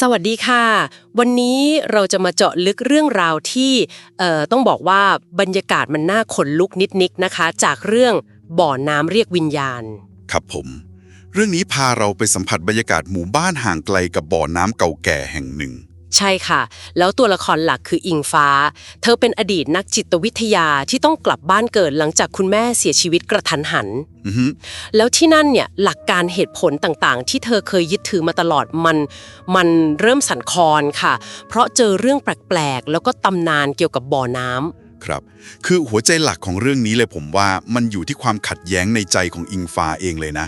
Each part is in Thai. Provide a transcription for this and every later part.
สวัสดีค่ะ วันนี้เราจะมาเจาะลึกเรื่องราวที่เอ่อต้องบอกว่าบรรยากาศมันน่าขนลุกนิดๆนะคะ จากเรื่องบ่อน้ำเรียกวิญญาณ ครับผม เรื่องนี้พาเราไปสัมผัสบรรยากาศหมู่บ้านห่างไกลกับบ่อน้ำเก่าแก่แห่งหนึ่ง ใช่ค่ะ แล้วตัวละครหลักคืออิงฟ้า เธอเป็นอดีตนักจิตวิทยาที่ต้องกลับบ้านเกิดหลังจากคุณแม่เสียชีวิตกระทันหันอือฮึแล้วที่นั่นเนี่ยหลักการเหตุผลต่างๆ ที่เธอเคยยึดถือมาตลอดมันมันเริ่มสั่นคลอนค่ะ เพราะเจอเรื่องแปลกๆ แล้วก็ตำนานเกี่ยวกับบ่อน้ำ ครับ คือหัวใจหลักของเรื่องนี้เลยผมว่ามันอยู่ที่ความขัดแย้งในใจของอิงฟ้าเองเลยนะ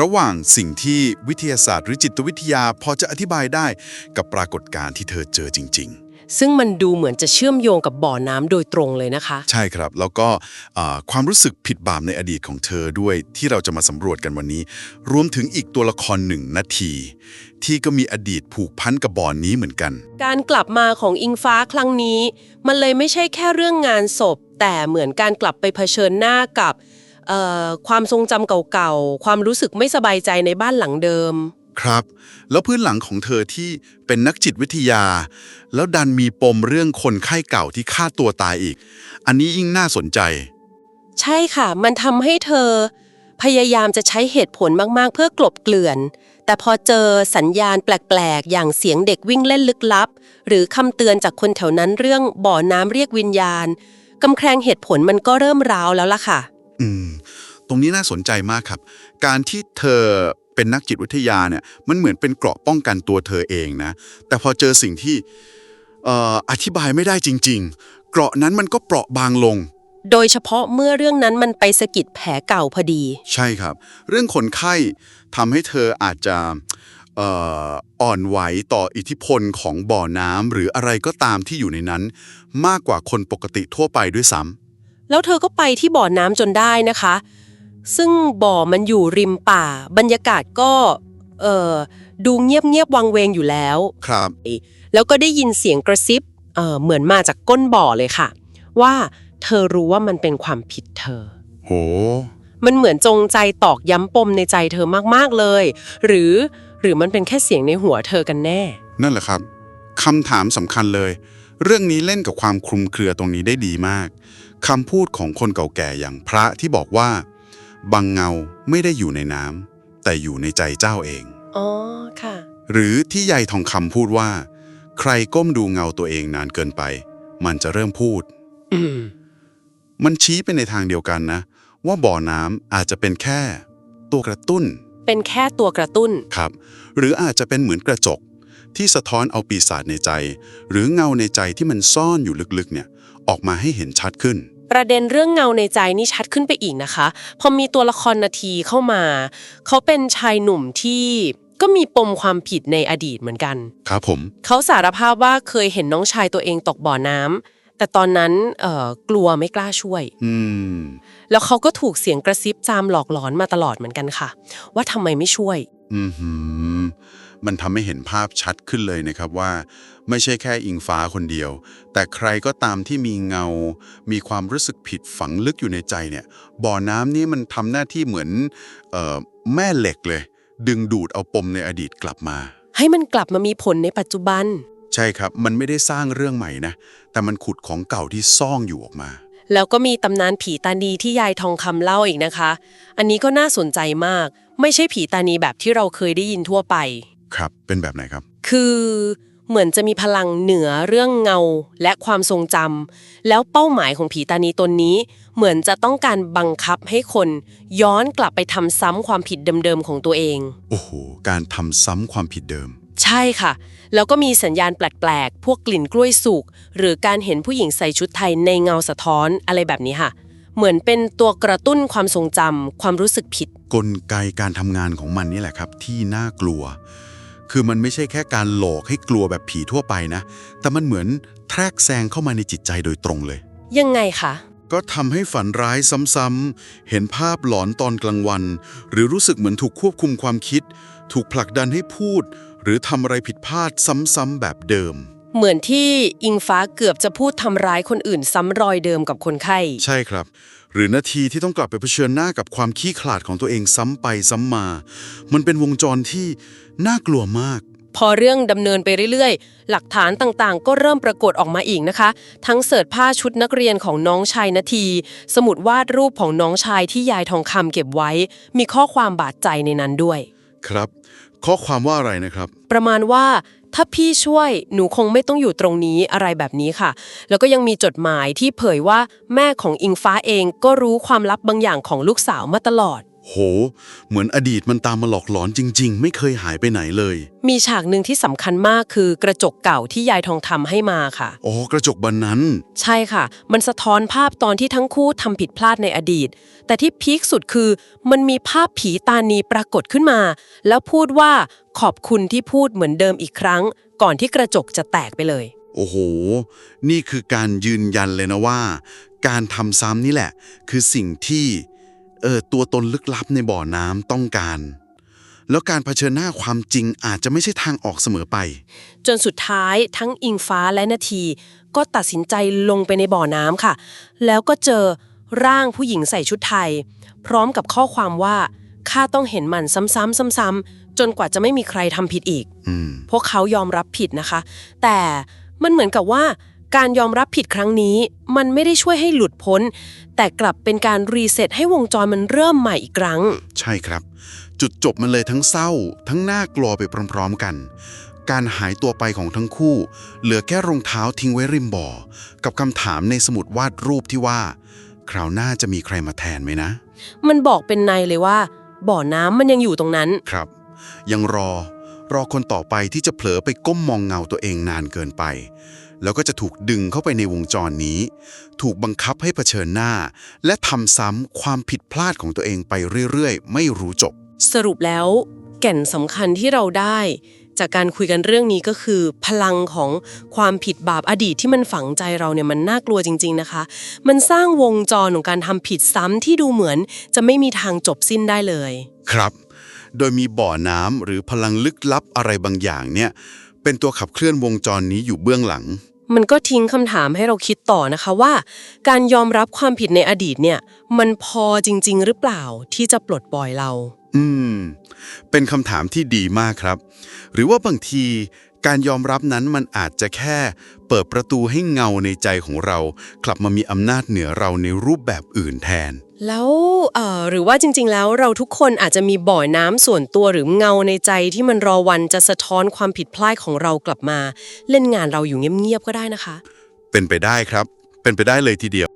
ระหว่างสิ่งที่วิทยาศาสตร์หรือจิตวิทยาพอจะอธิบายได้ กับปรากฏการณ์ที่เธอเจอจริง ๆ ซึ่งมันดูเหมือนจะเชื่อมโยงกับบ่อน้ำโดยตรงเลยนะคะๆใช่ครับ แล้วก็อ่าความรู้สึกผิดบาปในอดีตของเธอด้วยที่เราจะมาสำรวจกันวันนี้ รวมถึงอีกตัวละครหนึ่งนาที ที่ก็มีอดีตผูกพันกับบ่อนนี้เหมือนกัน การกลับมาของอิงฟ้าครั้งนี้ มันเลยไม่ใช่แค่เรื่องงานศพ แต่เหมือนการกลับไปเผชิญหน้ากับเอ่อความทรงจำเก่าๆ ความรู้สึกไม่สบายใจในบ้านหลังเดิม ครับ แล้วพื้นหลังของเธอที่เป็นนักจิตวิทยา แล้วดันมีปมเรื่องคนไข้เก่าที่ฆ่าตัวตายอีก อันนี้ยิ่งน่าสนใจ ใช่ค่ะ มันทำให้เธอ พยายามจะใช้เหตุผลมากๆ เพื่อกลบเกลื่อน แต่พอเจอสัญญาณแปลกๆ อย่างเสียงเด็กวิ่งเล่นลึกลับ หรือคำเตือนจากคนแถวนั้นเรื่องบ่อน้ำเรียกวิญญาณกำแพงเหตุผลมันก็เริ่มร้าวแล้วล่ะค่ะ อืม ตรงนี้น่าสนใจมากครับ การที่เธอ เป็นนักจิตวิทยาเนี่ยมันเหมือนเป็นเกราะป้องกันตัวเธอเองนะ แต่พอเจอสิ่งที่เอ่ออธิบายไม่ได้จริง ๆ เกราะนั้นมันก็เปราะบางลง โดยเฉพาะเมื่อเรื่องนั้นมันไปสะกิดแผลเก่าพอดี ใช่ครับ เรื่องคนไข้ทำให้เธออาจจะเอ่ออ่อนไหวต่ออิทธิพลของบ่อน้ำหรืออะไรก็ตามที่อยู่ในนั้น มากกว่าคนปกติทั่วไปด้วยซ้แล้วเธอก็ไปที่บ่อน้ำจนได้นะคะ ซึ่งบ่อมันอยู่ริมป่า บรรยากาศก็เอ่อดูเงียบๆวังเวงอยู่แล้วำครับ แล้วก็ได้ยินเสียงกระซิบเอ่อเหมือนมาจากก้นบ่อเลยค่ะ ว่าเธอรู้ว่ามันเป็นความผิดเธอ โห มันเหมือนจงใจตอกย้ำปมในใจเธอมากๆเลย หรือหรือมันเป็นแค่เสียงในหัวเธอกันแน่ นั่นแหละครับคำถามสำคัญเลย เรื่องนี้เล่นกับความคลุมเครือตรงนี้ได้ดีมากคำพูดของคนเก่าแก่อย่างพระที่บอกว่า บางเงาไม่ได้อยู่ในน้ำแต่อยู่ในใจเจ้าเอง อ๋อ ค่ะ หรือที่ยายทองคำพูดว่า ใครก้มดูเงาตัวเองนานเกินไป มันจะเริ่มพูด อืม มันชี้ไปในทางเดียวกันนะ ว่าบ่อน้ำอาจจะเป็นแค่ ตัวกระตุ้นเป็นแค่ตัวกระตุ้น ครับ หรืออาจจะเป็นเหมือนกระจก ที่สะท้อนเอาปีศาจในใจ หรือเงาในใจที่มันซ่อนอยู่ลึกๆเนี่ย ออกมาให้เห็นชัดขึ้น ประเด็นเรื่องเงาในใจนี่ชัดขึ้นไปอีกนะคะ พอมีตัวละครนาทีเข้ามา เขาเป็นชายหนุ่มที่ก็มีปมความผิดในอดีตเหมือนกัน ครับผม เขาสารภาพว่าเคยเห็นน้องชายตัวเองตกบ่อน้ำแต่ตอนนั้นเอ่อกลัวไม่กล้าช่วย อืม แล้วเขาก็ถูกเสียงกระซิบจามหลอกหลอนมาตลอดเหมือนกันค่ะ ว่าทำไมไม่ช่วย อือหือ มันทำให้เห็นภาพชัดขึ้นเลยนะครับว่า ไม่ใช่แค่อิงฟ้าคนเดียว แต่ใครก็ตามที่มีเงา มีความรู้สึกผิดฝังลึกอยู่ในใจเนี่ย บ่อน้ำนี่มันทำหน้าที่เหมือนเอ่อแม่เหล็กเลย ดึงดูดเอาปมในอดีตกลับมา ให้มันกลับมามีผลในปัจจุบัน ใช่ครับ มันไม่ได้สร้างเรื่องใหม่นะ แต่มันขุดของเก่าที่ซ่องอยู่ออกมาแล้วก็มีตำนานผีตานีที่ยายทองคำเล่าอีกนะคะ อันนี้ก็น่าสนใจมาก ไม่ใช่ผีตานีแบบที่เราเคยได้ยินทั่วไป ครับเป็นแบบไหนครับ คือเหมือนจะมีพลังเหนือเรื่องเงาและความทรงจำแล้วเป้าหมายของผีตานีตนนี้ เหมือนจะต้องการบังคับให้คนย้อนกลับไปทำซ้ำความผิดเดิมๆของตัวเอง โอ้โห การทำซ้ำความผิดเดิม ใช่ค่ะ แล้วก็มีสัญญาณแปลกๆ พวกกลิ่นกล้วยสุก หรือการเห็นผู้หญิงใส่ชุดไทยในเงาสะท้อนอะไรแบบนี้ค่ะ เหมือนเป็นตัวกระตุ้นความทรงจำความรู้สึกผิด กลไกการทำงานของมันนี่แหละครับ ที่น่ากลัว คือมันไม่ใช่แค่การหลอกให้กลัวแบบผีทั่วไปนะ แต่มันเหมือนแทรกแซงเข้ามาในจิตใจโดยตรงเลย ยังไงคะ ก็ทำให้ฝันร้ายซ้ำๆ เห็นภาพหลอนตอนกลางวัน หรือรู้สึกเหมือนถูกควบคุมความคิด ถูกผลักดันให้พูด หรือทำอะไรผิดพลาดซ้ำๆแบบเดิม เหมือนที่อิงฟ้าเกือบจะพูดทำร้ายคนอื่นซ้ำรอยเดิมกับคนไข้ ใช่ครับ หรือนาทีที่ต้องกลับไปเผชิญหน้ากับความขี้ขลาดของตัวเองซ้ำไปซ้ำมา มันเป็นวงจรที่น่ากลัวมาก พอเรื่องดำเนินไปเรื่อยๆ หลักฐานต่างๆ ก็เริ่มปรากฏออกมาอีกนะคะ ทั้งเสิร์ชผ้าชุดนักเรียนของน้องชายนาที สมุดวาดรูปของน้องชายที่ยายทองคำเก็บไว้ มีข้อความบาดใจในนั้นด้วย ครับ ข้อความว่าอะไรนะครับ ประมาณว่า ถ้าพี่ช่วยหนูคงไม่ต้องอยู่ตรงนี้อะไรแบบนี้ค่ะ แล้วก็ยังมีจดหมายที่เผยว่าแม่ของอิงฟ้าเองก็รู้ความลับบางอย่างของลูกสาวมาตลอด โห เหมือนอดีตมันตามมาหลอกหลอนจริง ๆ ไม่เคยหายไปไหนเลย มีฉากหนึ่งที่สำคัญมากคือกระจกเก่าที่ยายทองทำให้มาค่ะ อ๋อกระจกบานนั้น ใช่ค่ะ มันสะท้อนภาพตอนที่ทั้งคู่ทำผิดพลาดในอดีต แต่ที่พีคสุดคือ มันมีภาพผีตานีปรากฏขึ้นมา แล้วพูดว่าขอบคุณที่พูดเหมือนเดิมอีกครั้ง ก่อนที่กระจกจะแตกไปเลย โอ้โห นี่คือการยืนยันเลยนะว่า การทำซ้ำนี่แหละ คือสิ่งที่ เออตัวตนลึกลับในบ่อน้ำต้องการ แล้วการเผชิญหน้าความจริงอาจจะไม่ใช่ทางออกเสมอไป จนสุดท้ายทั้งอิงฟ้าและนาที ก็ตัดสินใจลงไปในบ่อน้ำค่ะ แล้วก็เจอร่างผู้หญิงใส่ชุดไทย พร้อมกับข้อความว่าข้าต้องเห็นมันซ้ำๆซ้ำๆจนกว่าจะไม่มีใครทำผิดอีกอืมพวกเขายอมรับผิดนะคะ แต่มันเหมือนกับว่า การยอมรับผิดครั้งนี้ มันไม่ได้ช่วยให้หลุดพ้น แต่กลับเป็นการรีเซ็ตให้วงจรมันเริ่มใหม่อีกครั้ง ใช่ครับ จุดจบมันเลยทั้งเศร้า ทั้งน่ากลัวไปพร้อมๆกัน การหายตัวไปของทั้งคู่ เหลือแค่รองเท้าทิ้งไว้ริมบ่อ กับคำถามในสมุดวาดรูปที่ว่า คราวหน้าจะมีใครมาแทนไหมนะ มันบอกเป็นในเลยว่า บ่อน้ำมันยังอยู่ตรงนั้น ครับ ยังรอ รอคนต่อไปที่จะเผลอไปก้มมองเงาตัวเองนานเกินไป แล้วก็จะถูกดึงเข้าไปในวงจรนี้ ถูกบังคับให้เผชิญหน้า และทำซ้ำความผิดพลาดของตัวเองไปเรื่อยๆ ไม่รู้จบ สรุปแล้ว แก่นสำคัญที่เราได้ จากการคุยกันเรื่องนี้ก็คือ พลังของความผิดบาปอดีตที่มันฝังใจเราเนี่ยมันน่ากลัวจริง ๆนะคะ มันสร้างวงจรของการทำผิดซ้ำที่ดูเหมือน จะไม่มีทางจบสิ้นได้เลย ครับ โดยมีบ่อน้ำหรือพลังลึกลับอะไรบางอย่างเนี่ย เป็นตัวขับเคลื่อนวงจรนี้อยู่เบื้องหลัง มันก็ทิ้งคำถามให้เราคิดต่อนะคะว่า การยอมรับความผิดในอดีตเนี่ย มันพอจริง ๆ หรือเปล่าที่จะปลดปล่อยเรา อืม เป็นคำถามที่ดีมากครับ หรือว่าบางที การยอมรับนั้นมันอาจจะแค่เปิดประตูให้เงาในใจของเรา กลับมามีอำนาจเหนือเราในรูปแบบอื่นแทน แล้วเอ่อหรือว่าจริง ๆ แล้วเราทุกคนอาจจะมีบ่อน้ำส่วนตัวหรือเงาในใจที่มันรอวันจะสะท้อนความผิดพลาดของเรากลับมา เล่นงานเราอยู่เงียบๆก็ได้นะคะ เป็นไปได้ครับ เป็นไปได้เลยทีเดียว